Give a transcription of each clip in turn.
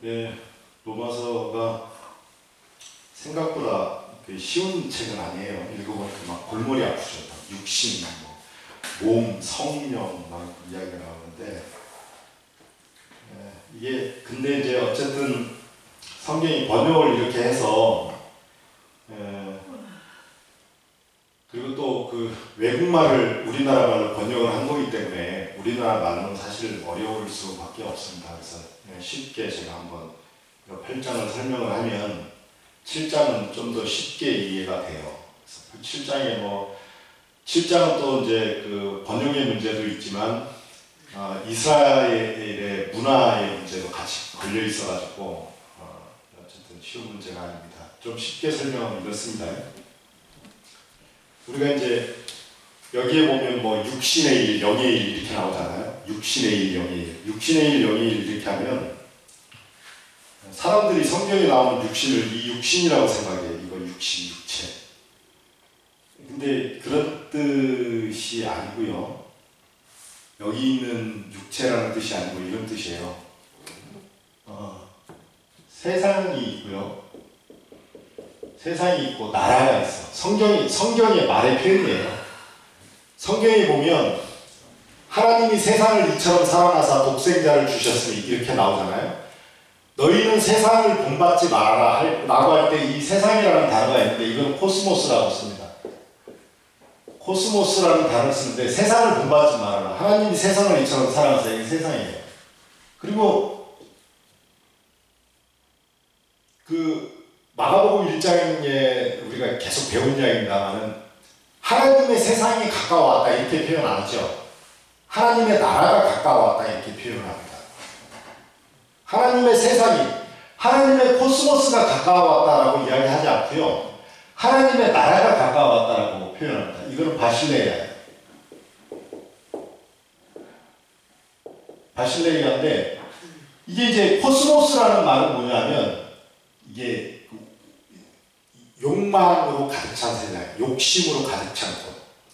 네, 로마서가 생각보다 그 쉬운 책은 아니에요. 읽어보니까 막 골머리 아프죠. 막 육신, 뭐, 몸, 성령 막 이야기가 나오는데 네, 이게 근데 이제 어쨌든 성경이 번역을 이렇게 해서 에, 그리고 또 그 외국말을 우리나라 말로 번역을 한 거기 때문에 우리나라 말로는 사실 어려울 수밖에 없습니다. 그래서 예, 쉽게 제가 한번 8장을 설명을 하면 7장은 좀 더 쉽게 이해가 돼요. 그래서 7장에 뭐 7장은 또 이제 그 번역의 문제도 있지만 어, 이스라엘의 문화의 문제도 같이 걸려 있어가지고 어, 어쨌든 쉬운 문제가 아닙니다. 좀 쉽게 설명하면 이렇습니다. 우리가 이제 여기에 보면 뭐 육신의 일, 영의 일 이렇게 나오잖아요. 육신의 일, 영의 일. 육신의 일, 영의 일 이렇게 하면 사람들이 성경에 나오는 육신을 이 육신이라고 생각해요. 이거 육신, 육체. 근데 그런 뜻이 아니고요. 여기 있는 육체라는 뜻이 아니고 이런 뜻이에요. 어, 세상이 있고요. 세상이 있고 나라가 있어. 성경이 성경의 말의 표현이에요. 성경에 보면 하나님이 세상을 이처럼 사랑하사 독생자를 주셨으니 이렇게 나오잖아요. 너희는 세상을 본받지 말아라 라고 할 때 이 세상이라는 단어가 있는데 이건 코스모스라고 씁니다. 코스모스라는 단어를 쓰는데 세상을 본받지 말아라. 하나님이 세상을 이처럼 사랑하사 이게 세상이에요. 그리고 그 마가복음 1장에 우리가 계속 배운 이야기입니다만은 하나님의 세상이 가까워왔다 이렇게 표현 안 하죠. 하나님의 나라가 가까워왔다 이렇게 표현합니다. 하나님의 세상이 하나님의 코스모스가 가까워왔다라고 이야기하지 않고요. 하나님의 나라가 가까워왔다라고 표현합니다. 이거는 바실레이아예요. 바실레이아인데 이게 이제 코스모스라는 말은 뭐냐면 이게 욕망으로 가득 찬 세상, 욕심으로 가득 찬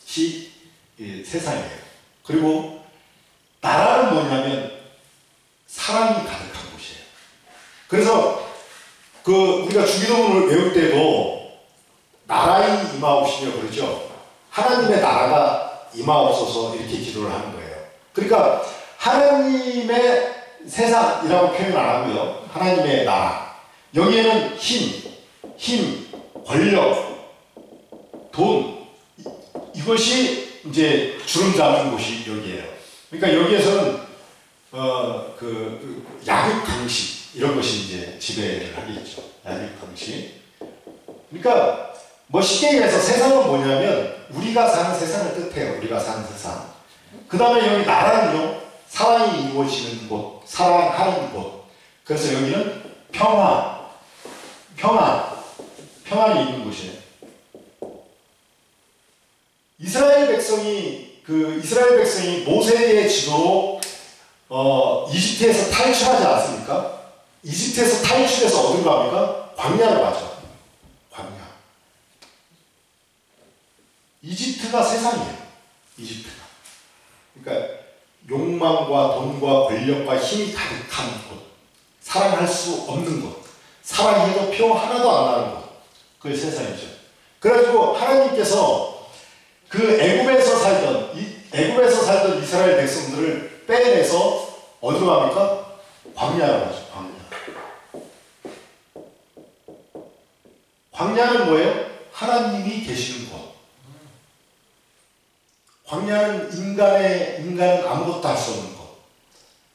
곳이 세상이에요. 그리고 나라는 뭐냐면 사랑이 가득한 곳이에요. 그래서 그 우리가 주기도문을 외울 때도 나라의 임하옵시며 그러죠. 하나님의 나라가 임하옵소서 이렇게 기도를 하는 거예요. 그러니까 하나님의 세상이라고 표현 안 하고요. 하나님의 나라. 여기에는 힘, 힘, 권력, 돈 이것이 이제 주름 잡는 곳이 여기에요. 그러니까 여기에서는 어, 그, 약육 강식 이런 것이 이제 지배를 하겠죠. 약육 강식. 그러니까 뭐 쉽게 얘기해서 세상은 뭐냐면 우리가 사는 세상을 뜻해요. 우리가 사는 세상. 그 다음에 여기 나라는요. 사랑이 이루어지는 곳, 사랑하는 곳. 그래서 여기는 평화, 평화, 평안이 있는 곳이에요. 이스라엘 백성이 그 이스라엘 백성이 모세의 지도로 어, 이집트에서 탈출하지 않습니까? 이집트에서 탈출해서 어디로 갑니까? 광야로 가죠. 광야. 이집트가 세상이에요. 이집트가. 그러니까 욕망과 돈과 권력과 힘이 가득한 곳. 사랑할 수 없는 곳. 사랑해도 표 하나도 안 나는 곳. 그게 세상이죠. 그래가지고 하나님께서 그 애굽에서 살던 이 애굽에서 살던 이스라엘 백성들을 빼내서 어디로 갑니까? 광야로 가죠. 광야. 광야는 뭐예요? 하나님이 계시는 곳. 광야는 인간의 인간은 아무것도 할 수 없는 곳.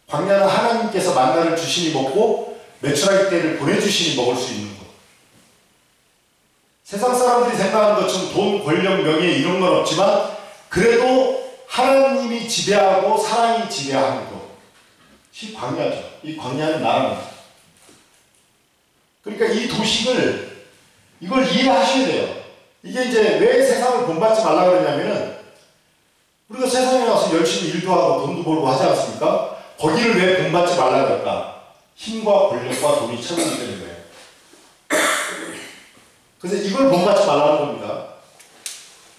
광야는 하나님께서 만나를 주시니 먹고 매출할 때를 보내주시니 먹을 수 있는 곳. 세상 사람들이 생각하는 것처럼 돈, 권력, 명예 이런 건 없지만 그래도 하나님이 지배하고 사랑이 지배하는 곳이 광야죠. 이 광야는 나라입니다. 그러니까 이 도식을 이걸 이해하셔야 돼요. 이게 이제 왜 세상을 본받지 말라 그러냐면은 우리가 세상에 와서 열심히 일도 하고 돈도 벌고 하지 않습니까? 거기를 왜 본받지 말라 그럴까? 힘과 권력과 돈이 최고이기 때문에 그래서 이걸 본받지 말라는 겁니다.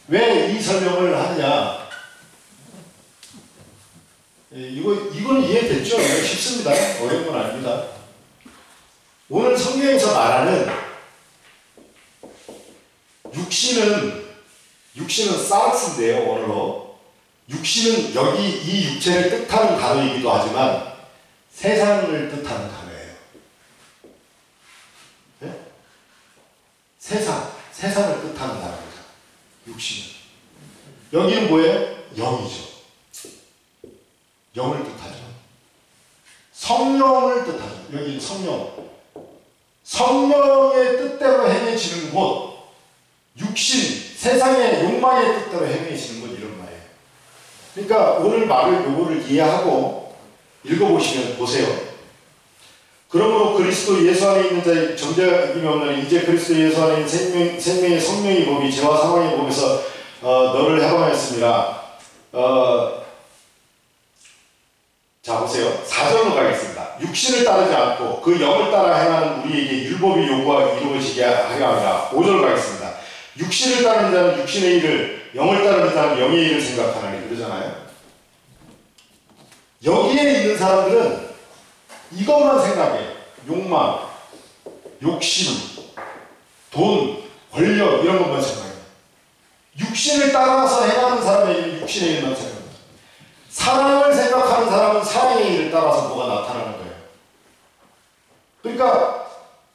왜 이 설명을 하느냐? 예, 이거, 이건 이해됐죠? 쉽습니다. 어려운 건 아닙니다. 오늘 성경에서 말하는 육신은 육신은 사르스인데요 원어로 육신은 여기 이 육체를 뜻하는 단어이기도 하지만 세상을 뜻하는 단어예요. 네? 세상, 세상을 뜻하는 단어입니다. 육신은. 여기는 뭐예요? 영이죠. 영을 뜻하죠. 성령을 뜻하죠. 여기는 성령. 성령의 뜻대로 행해지는 곳, 육신, 세상의 욕망의 뜻대로 행해지는 곳 이런 말이에요. 그러니까 오늘 말을 요거를 이해하고 읽어보시면 보세요. 그러므로 그리스도 예수 안에 있는 자의 정죄임이 없나니 이제 그리스도 예수 안에 있는 생명, 생명의 성령의 법이 죄와 사망의 법에서 어, 너를 해방하였습니다. 어, 자 보세요. 4절로 가겠습니다. 육신을 따르지 않고 그 영을 따라 행하는 우리에게 율법이 요구하 이루어지게 하려 합니다. 5절 가겠습니다. 육신을 따르는 자는 육신의 일을 영을 따르는 자는 영의 일을 생각하나니 그러잖아요. 여기에 있는 사람들은 이것만 생각해. 욕망, 욕심, 돈, 권력 이런 것만 생각해. 육신을 따라서 행하는 사람에게 육신의 일만 생각합니다. 사랑을 생각하는 사람은 사랑의 일을 따라서 뭐가 나타나는 거예요. 그러니까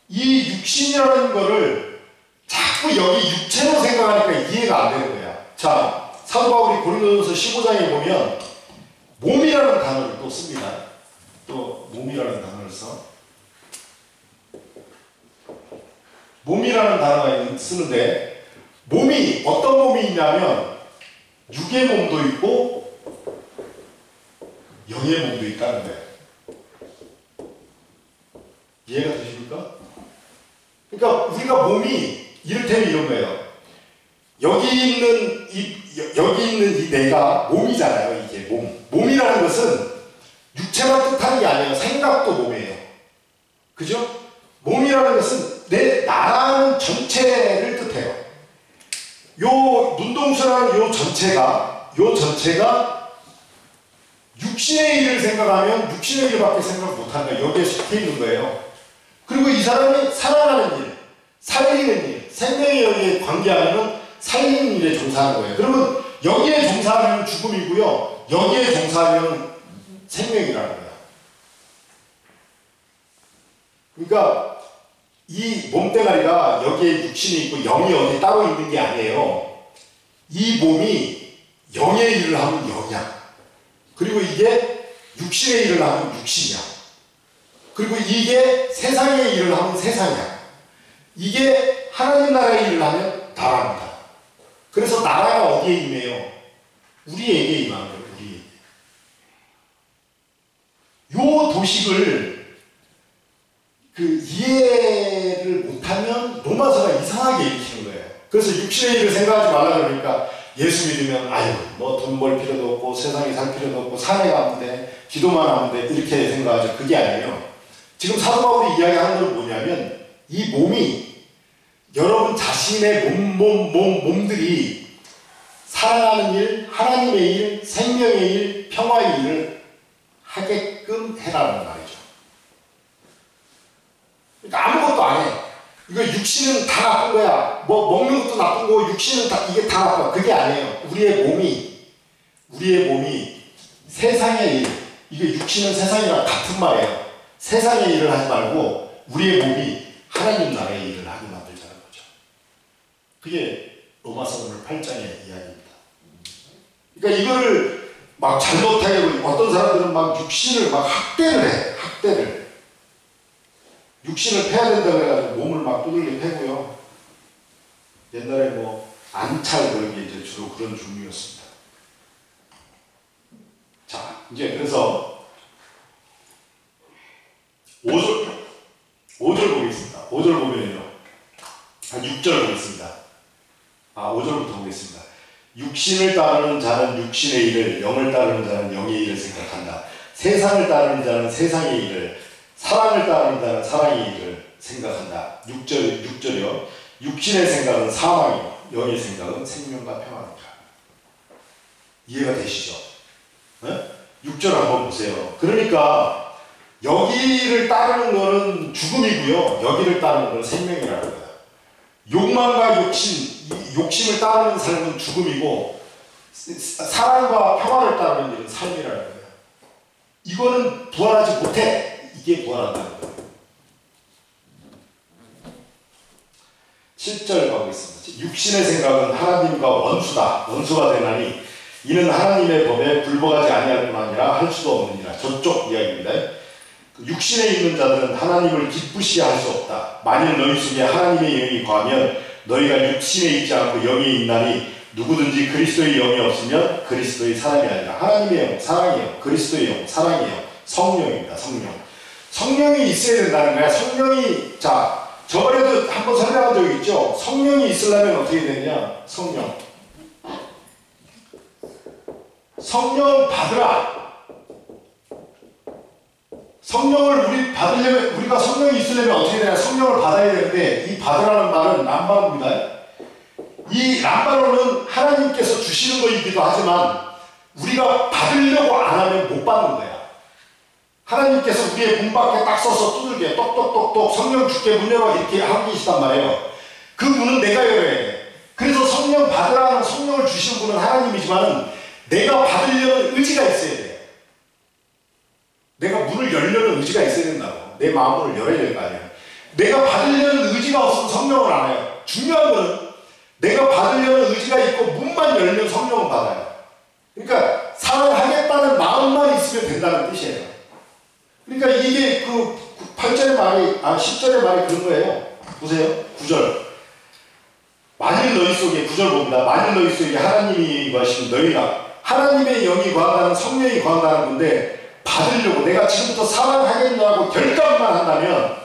이 육신이라는 거를 자꾸 여기 육체로 생각하니까 이해가 안 되는 거야. 자, 사도 바울이 고린도전서 15장에 보면 몸이라는 단어를 또 씁니다. 또 몸이라는 단어를 써. 몸이라는 단어가 쓰는데 몸이 어떤 몸이 있냐면 육의 몸도 있고 영의 몸도 있다는 거예요. 이해가 되십니까? 그러니까 우리가 몸이 이를테면 이런 거예요. 여기 있는 이 여기 있는 이 내가 몸이잖아요. 이게 몸. 몸이라는 것은 육체만 뜻하는 게 아니에요. 생각도 몸이에요. 그죠? 몸이라는 것은 내 나라는 전체를 뜻해요. 요 눈동수라는 요 전체가 요 전체가 육신의 일을 생각하면 육신의 일밖에 생각 못한다. 여기에 속해 있는 거예요. 그리고 이 사람이 살아가는 일, 살리는 일, 생명에 여기에 관계하면 살리는 일에 종사하는 거예요. 그러면 여기에 종사하면 죽음이고요. 여기에 종사하면 생명이라는 거예요. 그러니까 이 몸대가리가 여기에 육신이 있고 영이 어디 따로 있는 게 아니에요. 이 몸이 영의 일을 하면 영이야. 그리고 이게 육신의 일을 하면 육신이야. 그리고 이게 세상의 일을 하면 세상이야. 이게 하나님 나라의 일을 하면 나라입니다. 그래서 나라가 어디에 임해요? 우리에게 임하는 거예요. 도식을 그 이해를 못하면 로마서가 이상하게 읽히는 거예요. 그래서 육신의 일을 생각하지 말라 그러니까 예수 믿으면 아유 뭐 돈 벌 필요도 없고 세상에 살 필요도 없고 산에 가면 돼 기도만 하면 돼 이렇게 생각하죠. 그게 아니에요. 지금 사도 바울이 이야기하는 건 뭐냐면 이 몸이 여러분 자신의 몸, 몸, 몸, 몸들이 사랑하는 일, 하나님의 일, 생명의 일, 평화의 일을 하게 끔 해라는 말이죠. 그러니까 아무것도 안 해. 이거 육신은 다 나쁜 거야. 뭐 먹는 것도 나쁜 거고 육신은 다 이게 다 나빠. 그게 아니에요. 우리의 몸이 우리의 몸이 세상의 일. 이게 육신은 세상이랑 같은 말이에요. 세상의 일을 하지 말고 우리의 몸이 하나님 나라의 일을 하게 만들자는 거죠. 그게 로마서 오늘 8장의 이야기입니다. 그러니까 이거를 막 잘못하게 어떤 사람들은 막 육신을 막 학대를 해. 학대를. 육신을 패야 된다고 해가지고 몸을 막 두들겨 패고요. 옛날에 뭐 안찰 그런 게 이제 주로 그런 종류였습니다. 자, 이제 그래서 5절, 5절 보겠습니다. 5절 보면요. 한 6절 보겠습니다. 아, 5절부터 보겠습니다. 육신을 따르는 자는 육신의 일을, 영을 따르는 자는 영의 일을 생각한다. 세상을 따르는 자는 세상의 일을, 사랑을 따르는 자는 사랑의 일을 생각한다. 6절, 6절이요. 육신의 생각은 사망이요. 영의 생각은 생명과 평화입니다. 이해가 되시죠? 네? 6절 한번 보세요. 그러니까 여기를 따르는 거는 죽음이고요. 여기를 따르는 건 생명이라는 거예요. 욕망과 욕심, 욕심을 따르는 삶은 죽음이고 사랑과 평화를 따르는 일은 삶이라는 거예요. 이거는 부활하지 못해. 이게 부활한다는 거예요. 7절 가고 있습니다. 육신의 생각은 하나님과 원수다. 원수가 되나니 이는 하나님의 법에 불복하지 아니할 뿐 아니라 할 수도 없느니라. 저쪽 이야기입니다. 그 육신에 있는 자들은 하나님을 기쁘시게 할수 없다. 만일 너희 속에 하나님의 영이 거하면 너희가 육신에 있지 않고 영이 있나니 누구든지 그리스도의 영이 없으면 그리스도의 사람이 아니라 하나님의 영, 사랑이요. 그리스도의 영, 사랑이요. 성령입니다. 성령. 성령이 있어야 된다는 거야. 성령이 자 저번에도 한번 설명한 적 있죠. 성령이 있으려면 어떻게 되냐? 성령. 성령 받으라. 성령을 우리 받으려면 우리가 성령이 있으려면 어떻게 되냐? 성령을 받아야 되는데 이 받으라는 말은 람바로입니다. 이 람바로는 하나님께서 주시는 것이기도 하지만 우리가 받으려고 안 하면 못 받는 거야. 하나님께서 우리의 문 밖에 딱 서서 두들겨 똑똑똑똑 성령 주께 문 열어 이렇게 하고 계시단 말이에요. 그 문은 내가 열어야 돼. 그래서 성령 받으라는 성령을 주신 분은 하나님이지만 내가 받으려는 의지가 있어야 돼. 내가 문을 열려는 의지가 있어야 된다고. 내 마음을 열어야 될 거 아니야. 내가 받으려는 의지가 없으면 성령을 안 해요. 중요한 거는 내가 받으려는 의지가 있고 문만 열면 성령을 받아요. 그러니까 사랑하겠다는 마음만 있으면 된다는 뜻이에요. 그러니까 이게 그 8절의 말이, 아, 10절의 말이 그런 거예요. 보세요. 9절. 만일 너희 속에, 9절 봅니다. 만일 너희 속에 하나님이 거하시면 너희가 하나님의 영이 거한다는 성령이 거한다는 건데 받으려고 내가 지금부터 사랑하겠냐고 결단만 한다면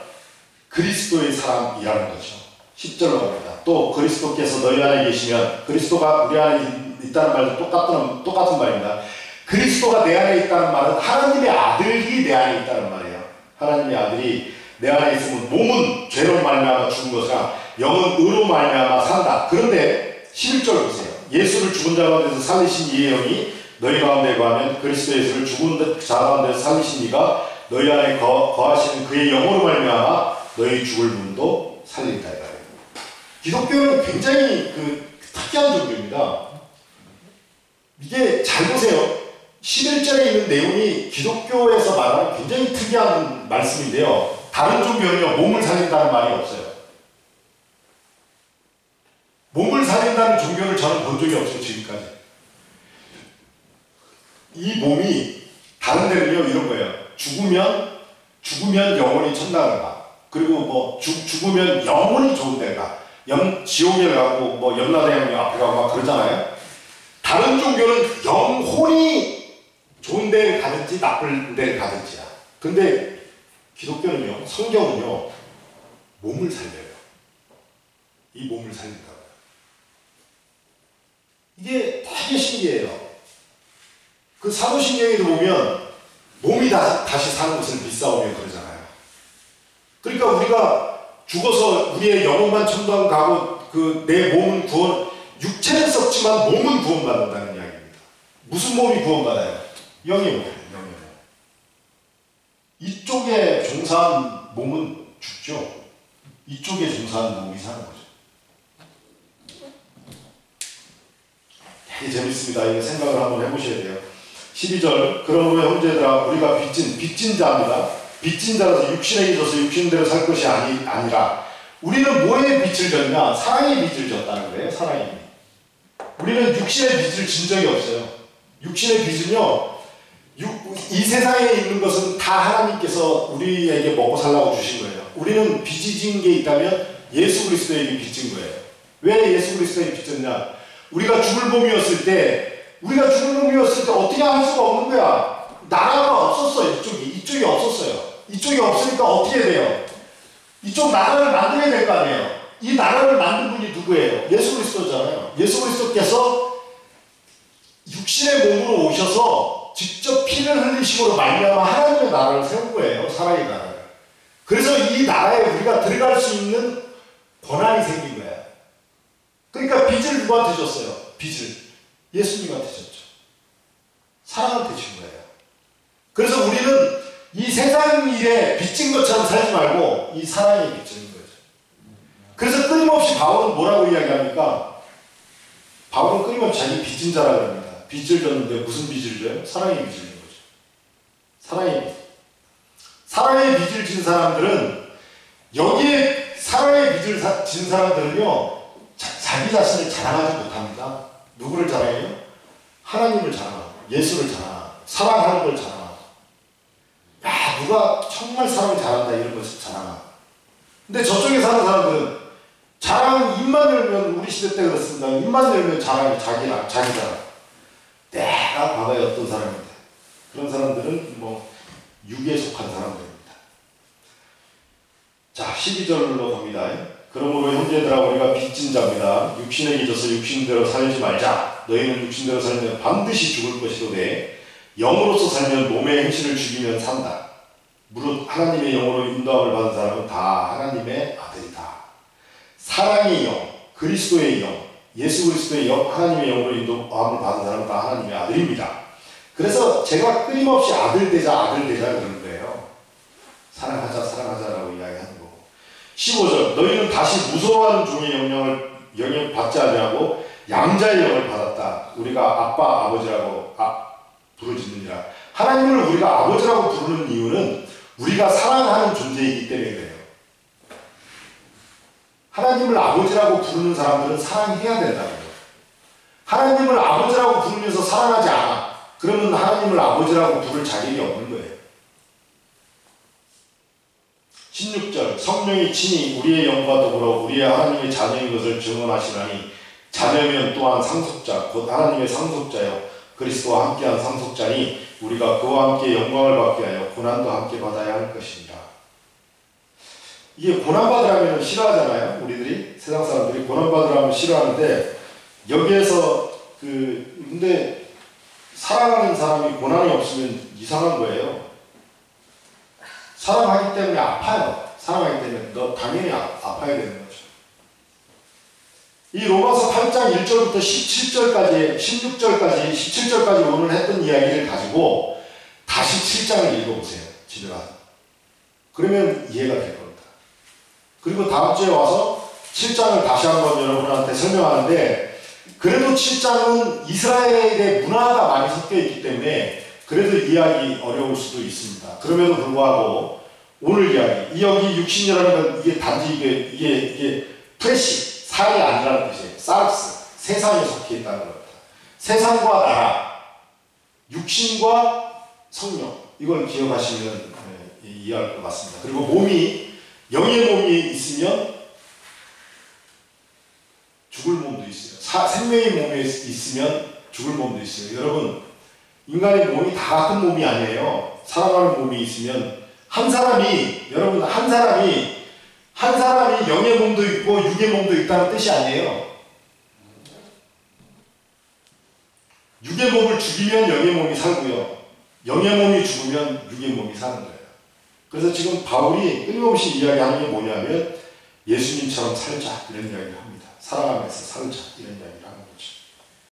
그리스도의 사람이라는 거죠. 10절로 갑니다. 또 그리스도께서 너희 안에 계시면 그리스도가 우리 안에 있다는 말도 똑같은, 똑같은 말입니다. 그리스도가 내 안에 있다는 말은 하나님의 아들이 내 안에 있다는 말이에요. 하나님의 아들이 내 안에 있으면 몸은 죄로 말미암아 죽은 것이라 영은 의로 말미암아 산다. 그런데 11절 보세요. 예수를 죽은 자 가운데서 살리신 이의 영이 너희 가운데 거하면 그리스도 예수를 죽은 자 가운데서 살리신 이가 너희 안에 거, 거하시는 그의 영으로 말미암아 너희 죽을 문도 살린다. 기독교는 굉장히 그 특이한 종교입니다. 이게 잘 보세요. 11절에 있는 내용이 기독교에서 말하는 굉장히 특이한 말씀인데요. 다른 종교는요, 몸을 살린다는 말이 없어요. 몸을 살린다는 종교를 저는 본 적이 없어요, 지금까지. 이 몸이 다른 데는요, 이런 거예요. 죽으면, 죽으면 영원히 천당을 가. 그리고 뭐, 죽, 죽으면 영원히 좋은 데 가. 영, 지옥에 가고, 뭐, 염라대왕 앞에 가고 막 그러잖아요. 다른 종교는 영혼이 좋은 데를 가든지 나쁜 데를 가든지야. 근데 기독교는요, 성경은요, 몸을 살려요. 이 몸을 살린다고요. 이게 되게 신기해요. 그 사도신경에도 보면 몸이 다시, 다시 사는 것을 비싸우며 그러잖아요. 그러니까 우리가 죽어서 우리의 영혼만 천당 가고 그 내 몸은 구원, 육체는 썩지만 몸은 구원받는다는 이야기입니다. 무슨 몸이 구원받아요? 영의 몸. 이쪽에 종사한 몸은 죽죠. 이쪽에 종사한 몸이 사는 거죠. 되게 재밌습니다. 이거 생각을 한번 해보셔야 돼요. 12절 그러므로 형제들아 우리가 빚진 빚진 자입니다. 빚진 자라서 육신에 있어서 육신대로 살 것이 아니, 아니라 우리는 뭐에 빚을 졌냐? 사랑의 빚을 졌다는 거예요. 사랑의 우리는 육신의 빚을 진 적이 없어요. 육신의 빚은요. 이 세상에 있는 것은 다 하나님께서 우리에게 먹고 살라고 주신 거예요. 우리는 빚이 진 게 있다면 예수 그리스도에게 빚진 거예요. 왜 예수 그리스도에게 빚졌냐? 우리가 죽을 몸이었을 때 우리가 죽을 몸이었을 때 어떻게 할 수가 없는 거야. 나라가 없었어 이쪽이 이쪽이 없었어요. 이쪽이 없으니까 어떻게 돼요? 이쪽 나라를 만들어야 될 거 아니에요. 이 나라를 만든 분이 누구예요? 예수 그리스도잖아요. 예수 그리스도께서 육신의 몸으로 오셔서 직접 피를 흘리심으로 말미암아 하나님의 나라를 세운 거예요. 사랑의 나라를. 그래서 이 나라에 우리가 들어갈 수 있는 권한이 생긴 거야. 그러니까 빚을 누구한테 줬어요? 빚을 예수님한테 줬죠. 사랑한테 준 거예요. 그래서 우리는 이 세상 일에 빚진 것처럼 살지 말고 이 사랑에 빚지는 거죠. 그래서 끊임없이 바울은 뭐라고 이야기합니까? 바울은 끊임없이 자기 빚진 자라 그럽니다. 빚을 졌는데 무슨 빚을 져요? 사랑의 빚을 진 거죠. 사랑의 빚. 사랑의 빚을 진 사람들은 여기에 사랑의 빚을 진 사람들은요 자, 기 자신을 자랑하지 못합니다. 누구를 자랑해요? 하나님을 자랑하고 예수를 자랑하고 사랑하는 걸 자랑하고 야 누가 정말 사랑을 잘한다 이런 것을 자랑하고 근데 저쪽에 사는 사람들은 자랑 입만 열면 우리 시대 때 그렇습니다. 입만 열면 자랑이 자기랑 자기 자랑. 내가 바다에 어떤 사람인데 그런 사람들은 뭐 육에 속한 사람들입니다. 자 12절로 갑니다. 그러므로 형제들아 우리가 빚진 자입니다. 육신에 빚어서 육신대로 살지 말자. 너희는 육신대로 살면 반드시 죽을 것이로되 영으로서 살면 몸의 행실을 죽이면 산다. 무릇 하나님의 영으로 인도함을 받은 사람은 다 하나님의 아들이다. 사랑의 영, 그리스도의 영, 예수 그리스도의 영, 하나님의 영으로 인도함을 받은 사람은 다 하나님의 아들입니다. 그래서 제가 끊임없이 아들 되자, 아들 되자 그러는 거예요. 사랑하자, 사랑하자라고. 15절, 너희는 다시 무서워하는 종의 영향을 영향 받지 않냐고 양자의 영을 받았다. 우리가 아빠, 아버지라고 아, 부르짖느니라. 하나님을 우리가 아버지라고 부르는 이유는 우리가 사랑하는 존재이기 때문에 그래요. 하나님을 아버지라고 부르는 사람들은 사랑해야 된다고요. 하나님을 아버지라고 부르면서 사랑하지 않아. 그러면 하나님을 아버지라고 부를 자격이 없는 거예요. 16절 성령이 친히 우리의 영과 더불어 우리의 하나님의 자녀인 것을 증언하시나니 자녀면 또한 상속자 곧 하나님의 상속자여 그리스도와 함께한 상속자니 우리가 그와 함께 영광을 받게 하여 고난도 함께 받아야 할 것입니다. 이게 고난받으라면 싫어하잖아요. 우리들이 세상 사람들이 고난받으라면 싫어하는데 여기에서 그 근데 사랑하는 사람이 고난이 없으면 이상한 거예요. 사랑하기 때문에 아파요. 사랑하기 때문에 너 당연히 아, 아파야 되는 거죠. 이 로마서 8장 1절부터 17절까지, 16절까지, 17절까지 오늘 했던 이야기를 가지고 다시 7장을 읽어보세요. 집에 가서. 그러면 이해가 될 겁니다. 그리고 다음 주에 와서 7장을 다시 한번 여러분한테 설명하는데 그래도 7장은 이스라엘의 문화가 많이 섞여 있기 때문에 그래도 이해하기 어려울 수도 있습니다. 그럼에도 불구하고 오늘 이야기, 이 여기 육신이라는 건 이게 단지 이게, 이게, 이게 프레시, 살이 아니라는 뜻이에요. 사르스, 세상에 속해 있다는 겁니다. 세상과 나라, 육신과 성령, 이걸 기억하시면 네, 이해할 것 같습니다. 그리고 몸이, 영의 몸이 있으면 죽을 몸도 있어요. 사, 생명의 몸에 있으면 죽을 몸도 있어요. 여러분, 인간의 몸이 다 같은 몸이 아니에요. 사랑하는 몸이 있으면 한 사람이, 여러분, 한 사람이 한 사람이 영의 몸도 있고 육의 몸도 있다는 뜻이 아니에요. 육의 몸을 죽이면 영의 몸이 살고요. 영의 몸이 죽으면 육의 몸이 사는 거예요. 그래서 지금 바울이 끊임없이 이야기하는 게 뭐냐면 예수님처럼 살자 이런 이야기를 합니다. 살아가면서 살자 이런 이야기를 거죠.